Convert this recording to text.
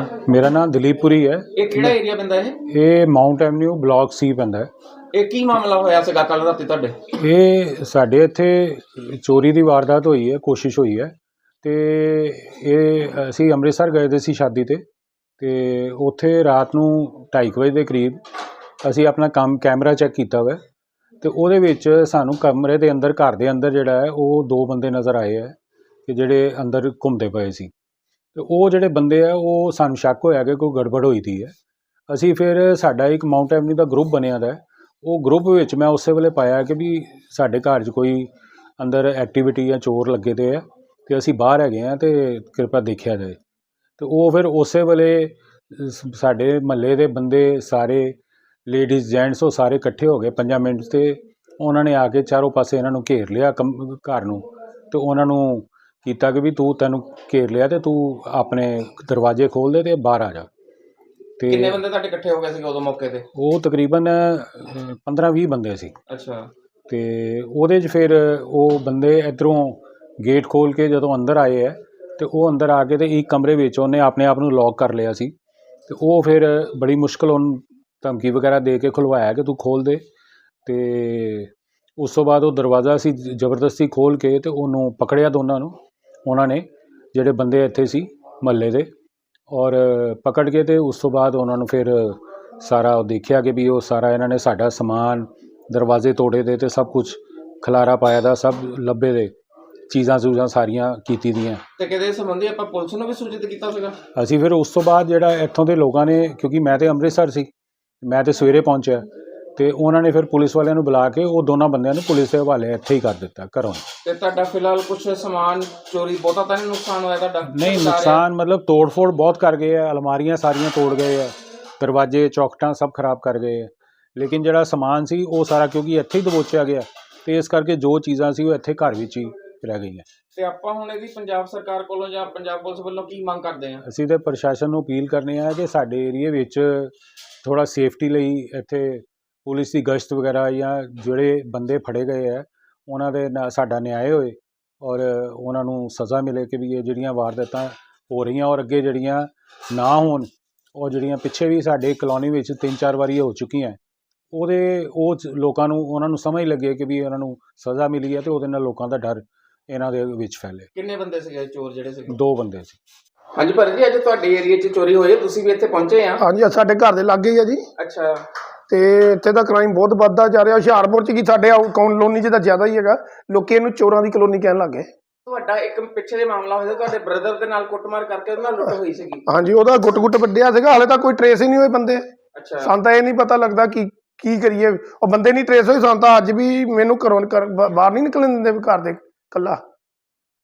ਆਪਣਾ? ਮੇਰਾ ਨਾਮ ਦਲੀਪਪੁਰੀ ਹੈ। ਇਹ ਕਿਹੜਾ ਏਰੀਆ ਪੈਂਦਾ ਇਹ? ਇਹ ਮਾਊਂਟ ਐਵਨਿਊ ਬਲਾਕ ਸੀ ਪੈਂਦਾ ਹੈ। ਇਹ ਕੀ ਮਾਮਲਾ ਹੋਇਆ ਸੀਗਾ ਕੱਲ ਰਾਤੀ ਤੁਹਾਡੇ? ਇਹ ਸਾਡੇ ਇੱਥੇ ਚੋਰੀ ਦੀ ਵਾਰਦਾਤ ਹੋਈ ਹੈ ਕੋਸ਼ਿਸ਼ ਹੋਈ ਹੈ। ਤੇ ਇਹ ਅਸੀਂ ਅੰਮ੍ਰਿਤਸਰ ਗਏ ਦੇ ਸੀ ਸ਼ਾਦੀ ਤੇ। ਤੇ ਉੱਥੇ ਰਾਤ ਨੂੰ 2:30 ਵਜੇ ਦੇ ਕਰੀਬ ਅਸੀਂ ਆਪਣਾ ਕੰਮ ਕੈਮਰਾ ਚੈੱਕ ਕੀਤਾ ਹੋਇਆ ਤੇ ਉਹਦੇ ਵਿੱਚ ਸਾਨੂੰ ਕਮਰੇ ਦੇ ਅੰਦਰ ਘਰ ਦੇ ਅੰਦਰ ਜਿਹੜਾ ਹੈ ਉਹ ਦੋ ਬੰਦੇ ਨਜ਼ਰ ਆਏ ਹੈ ਕਿ ਜਿਹੜੇ ਅੰਦਰ ਘੁੰਮਦੇ ਪਏ ਸੀ। ਤੇ ਉਹ ਜਿਹੜੇ ਬੰਦੇ ਆ, ਉਹ ਸਾਨੂੰ ਸ਼ੱਕ ਹੋਇਆ ਕਿ ਕੋਈ ਗੜਬੜ ਹੋਈ ਦੀ ਹੈ। ਅਸੀਂ ਫਿਰ ਸਾਡਾ ਇੱਕ ਮਾਊਂਟ ਐਵਨਿਊ ਦਾ ਗਰੁੱਪ ਬਣਿਆ ਦਾ ਉਹ ਗਰੁੱਪ ਵਿੱਚ ਮੈਂ ਉਸੇ ਵੇਲੇ ਪਾਇਆ ਕਿ ਵੀ ਸਾਡੇ ਘਰ 'ਚ ਕੋਈ ਅੰਦਰ ਐਕਟੀਵਿਟੀ ਜਾਂ ਚੋਰ ਲੱਗੇ ਤੇ ਆ ਤੇ ਅਸੀਂ ਬਾਹਰ ਹੈਗੇ ਆ ਤੇ ਕਿਰਪਾ ਦੇਖਿਆ ਜਾਏ। ਤੇ ਉਹ ਫਿਰ ਉਸੇ ਵੇਲੇ ਸਾਡੇ ਮਹੱਲੇ ਦੇ ਬੰਦੇ ਸਾਰੇ ਲੇਡੀਜ਼ ਜੈਂਟਸ ਉਹ ਸਾਰੇ ਇਕੱਠੇ ਹੋ ਗਏ 5 ਮਿੰਟ ਤੇ। ਉਹਨਾਂ ਨੇ ਆ ਕੇ ਚਾਰੋਂ ਪਾਸੇ ਇਹਨਾਂ ਨੂੰ ਘੇਰ ਲਿਆ ਕਮ- ਘਰ ਨੂੰ ਤੇ ਉਹਨਾਂ ਨੂੰ ਕੀਤਾ ਕਿ ਵੀ ਤੂੰ ਤੈਨੂੰ ਘੇਰ ਲਿਆ ਤੇ ਤੂੰ ਆਪਣੇ ਦਰਵਾਜ਼ੇ ਖੋਲ ਦੇ ਤੇ ਬਾਹਰ ਆ ਜਾ। ਤੇ ਕਿੰਨੇ ਬੰਦੇ ਤੁਹਾਡੇ ਇਕੱਠੇ ਹੋ ਗਏ ਸੀਗੇ ਉਦੋਂ ਮੌਕੇ ਤੇ? ਉਹ ਤਕਰੀਬਨ 15-20 ਬੰਦੇ ਸੀ। ਅੱਛਾ। ਤੇ ਉਹਦੇ 'ਚ ਫਿਰ ਉਹ ਬੰਦੇ ਇਧਰੋਂ ਗੇਟ ਖੋਲ ਕੇ ਜਦੋਂ ਅੰਦਰ ਆਏ ਹੈ ਤੇ ਉਹ ਅੰਦਰ ਆ ਕੇ ਤੇ ਇੱਕ ਕਮਰੇ ਵਿੱਚ ਉਹਨੇ ਆਪਣੇ ਆਪ ਨੂੰ ਲੌਕ ਕਰ ਲਿਆ ਸੀ। ਤੇ ਉਹ ਫਿਰ ਬੜੀ ਮੁਸ਼ਕਲ ਉਹਨੂੰ ਧਮਕੀ ਵਗੈਰਾ ਦੇ ਕੇ ਖੁਲਵਾਇਆ ਕਿ ਤੂੰ ਖੋਲ ਦੇ। ਤੇ ਉਸ ਤੋਂ ਬਾਅਦ ਉਹ ਦਰਵਾਜ਼ਾ ਸੀ ਜ਼ਬਰਦਸਤੀ ਖੋਲ ਕੇ ਤੇ ਉਹਨੂੰ ਪਕੜਿਆ ਦੋਨਾਂ ਨੂੰ। ਉਹਨਾਂ ਨੇ ਜਿਹੜੇ ਬੰਦੇ ਇੱਥੇ ਸੀ ਮਹੱਲੇ ਦੇ ਔਰ ਪਕੜ ਕੇ ਤੇ ਉਸ ਤੋਂ ਬਾਅਦ ਉਹਨਾਂ ਨੂੰ ਫਿਰ ਸਾਰਾ ਉਹ ਦੇਖਿਆ ਕਿ ਵੀ ਉਹ ਸਾਰਾ ਇਹਨਾਂ ਨੇ ਸਾਡਾ ਸਮਾਨ ਦਰਵਾਜ਼ੇ ਤੋੜੇ ਦੇ ਤੇ ਸਭ ਕੁਝ ਖਲਾਰਾ ਪਾਇਆ ਦਾ ਸਭ ਲੱਭੇ ਦੇ ਚੀਜ਼ਾਂ ਚੂਜ਼ਾਂ ਸਾਰੀਆਂ ਕੀਤੀ ਦੀਆਂ। ਤੇ ਕਿਹਦੇ ਸੰਬੰਧੀ ਆਪਾਂ ਪੁਲਿਸ ਨੂੰ ਵੀ ਸੂਚਿਤ ਕੀਤਾ ਸੀਗਾ? ਅਸੀਂ ਫਿਰ ਉਸ ਤੋਂ ਬਾਅਦ ਜਿਹੜਾ ਇੱਥੋਂ ਦੇ ਲੋਕਾਂ ਨੇ ਕਿਉਂਕਿ ਮੈਂ ਤੇ ਅੰਮ੍ਰਿਤਸਰ ਸੀ ਮੈਂ ਤੇ ਸਵੇਰੇ ਪਹੁੰਚਿਆ। ਤੇ ਉਹਨਾਂ ਨੇ ਫਿਰ ਪੁਲਿਸ ਵਾਲਿਆਂ ਨੂੰ ਬੁਲਾ ਕੇ ਉਹ ਦੋਨਾਂ ਬੰਦਿਆਂ ਨੂੰ ਪੁਲਿਸ ਦੇ ਹਵਾਲੇ ਇੱਥੇ ਹੀ ਕਰ ਦਿੱਤਾ ਘਰੋਂ ਤੇ ਤੁਹਾਡਾ ਫਿਲਹਾਲ ਕੁਝ ਸਮਾਨ ਚੋਰੀ ਬਹੁਤਾ ਤਾਂ ਨਹੀਂ ਨੁਕਸਾਨ ਹੋਇਆ ਤੁਹਾਡਾ? ਨਹੀਂ ਨੁਕਸਾਨ ਮਤਲਬ ਤੋੜ-ਫੋੜ ਬਹੁਤ ਕਰ ਗਏ ਆ ਅਲਮਾਰੀਆਂ ਸਾਰੀਆਂ ਤੋੜ ਗਏ ਆ ਦਰਵਾਜ਼ੇ ਚੌਕਟਾਂ ਸਭ ਖਰਾਬ ਕਰ ਗਏ ਆ। ਲੇਕਿਨ ਜਿਹੜਾ ਸਮਾਨ ਸੀ ਉਹ ਸਾਰਾ ਕਿਉਂਕਿ ਇੱਥੇ ਹੀ ਦਬੋਚਿਆ ਗਿਆ ਤੇ ਇਸ ਕਰਕੇ ਜੋ ਚੀਜ਼ਾਂ ਸੀ ਉਹ ਇੱਥੇ ਘਰ ਵਿੱਚ ਹੀ ਰਹਿ ਗਈਆਂ। ਤੇ ਆਪਾਂ ਹੁਣ ਇਹਦੀ ਪੰਜਾਬ ਸਰਕਾਰ ਕੋਲੋਂ ਜਾਂ ਪੰਜਾਬ ਪੁਲਿਸ ਵੱਲੋਂ ਕੀ ਮੰਗ ਕਰਦੇ ਆ? ਅਸੀਂ ਤੇ ਪ੍ਰਸ਼ਾਸਨ ਨੂੰ ਅਪੀਲ ਕਰਨੇ ਆ ਕਿ ਸਾਡੇ ਏਰੀਏ ਵਿੱਚ ਥੋੜਾ ਸੇਫਟੀ ਲਈ ਇੱਥੇ ਪੁਲਿਸ ਦੀ ਗਸ਼ਤ ਵਗੈਰਾ ਜਾਂ ਜਿਹੜੇ ਬੰਦੇ ਫੜੇ ਗਏ ਆ ਉਹਨਾਂ ਦੇ ਨਾਲ ਸਾਡਾ ਨਿਆਂ ਹੋਏ ਔਰ ਉਹਨਾਂ ਨੂੰ ਸਜ਼ਾ ਮਿਲੇ ਕਿ ਵੀ ਇਹ ਜਿਹੜੀਆਂ ਵਾਰਦਾਤਾਂ ਹੋ ਰਹੀਆਂ ਔਰ ਅੱਗੇ ਜਿਹੜੀਆਂ ਨਾ ਹੋਣ ਉਹ ਜਿਹੜੀਆਂ ਪਿੱਛੇ ਵੀ ਸਾਡੇ ਕਲੋਨੀ ਵਿੱਚ ਤਿੰਨ ਚਾਰ ਵਾਰੀ ਹੋ ਚੁੱਕੀਆਂ ਉਹਦੇ ਉਹ ਲੋਕਾਂ ਨੂੰ ਉਹਨਾਂ ਨੂੰ ਸਮਝ ਲੱਗੇ ਕਿ ਵੀ ਉਹਨਾਂ ਨੂੰ ਸਜ਼ਾ ਮਿਲੀ ਹੈ ਤੇ ਉਹਦੇ ਨਾਲ ਲੋਕਾਂ ਦਾ ਡਰ ਇਹਨਾਂ ਦੇ ਵਿੱਚ ਫੈਲੇ ਕਿੰਨੇ ਬੰਦੇ ਸੀਗੇ ਚੋਰ ਜਿਹੜੇ ਸੀਗੇ? ਦੋ ਬੰਦੇ ਸੀ। ਹਾਂਜੀ ਭਾਜੀ ਜੀ ਅੱਜ ਤੁਹਾਡੇ ਏਰੀਆ 'ਚ ਚੋਰੀ ਹੋਈ ਹੈ ਤੁਸੀਂ ਵੀ ਇੱਥੇ ਪਹੁੰਚੇ ਆ? ਹਾਂਜੀ ਸਾਡੇ ਘਰ ਦੇ ਲਾਗੇ ਹੀ ਆ ਜੀ। ਅੱਛਾ। ਤੇ ਇੱਥੇ ਦਾ ਕ੍ਰਾਈਮ ਬਹੁਤ ਵੱਧਦਾ ਜਾ ਰਿਹਾ। ਹੁਸ਼ਿਆਰਪੁਰ ਚ ਕੀ ਸਾਡੇ ਕਲੋਨੀ ਚ ਤਾਂ ਜ਼ਿਆਦਾ ਹੀ ਹੈਗਾ। ਲੋਕੀ ਇਹਨੂੰ ਚੋਰਾਂ ਦੀ ਕਲੋਨੀ ਕਹਿਣ ਲੱਗੇ ਤੁਹਾਡਾ ਇੱਕ ਪਿੱਛੇ ਦੇ ਮਾਮਲਾ ਹੋਇਆ ਤੁਹਾਡੇ ਬ੍ਰਦਰ ਦੇ ਨਾਲ ਕੁੱਟਮਾਰ ਕਰਕੇ ਉਹਦੇ ਨਾਲ ਲੁੱਟ ਹੋਈ ਸੀਗੀ। ਹਾਂਜੀ ਉਹਦਾ ਗੁੱਟ ਗੁੱਟ ਵੱਡਿਆ ਸੀਗਾ। ਹਾਲੇ ਤਾਂ ਕੋਈ ਟਰੇਸ ਹੀ ਨਹੀਂ ਹੋਏ ਬੰਦੇ। ਅੱਛਾ। ਸਾਨੂੰ ਤਾਂ ਇਹ ਨਹੀਂ ਪਤਾ ਲੱਗਦਾ ਕਿ ਕੀ ਕਰੀਏ। ਉਹ ਬੰਦੇ ਨਹੀਂ ਟਰੇਸ ਹੋਏ ਸਾਨੂੰ ਤਾਂ ਅੱਜ ਵੀ ਮੈਨੂੰ ਘਰੋਂ ਬਾਹਰ ਨਹੀਂ ਨਿਕਲਣ ਦਿੰਦੇ ਵੀ ਘਰ ਦੇ ਕੱਲਾ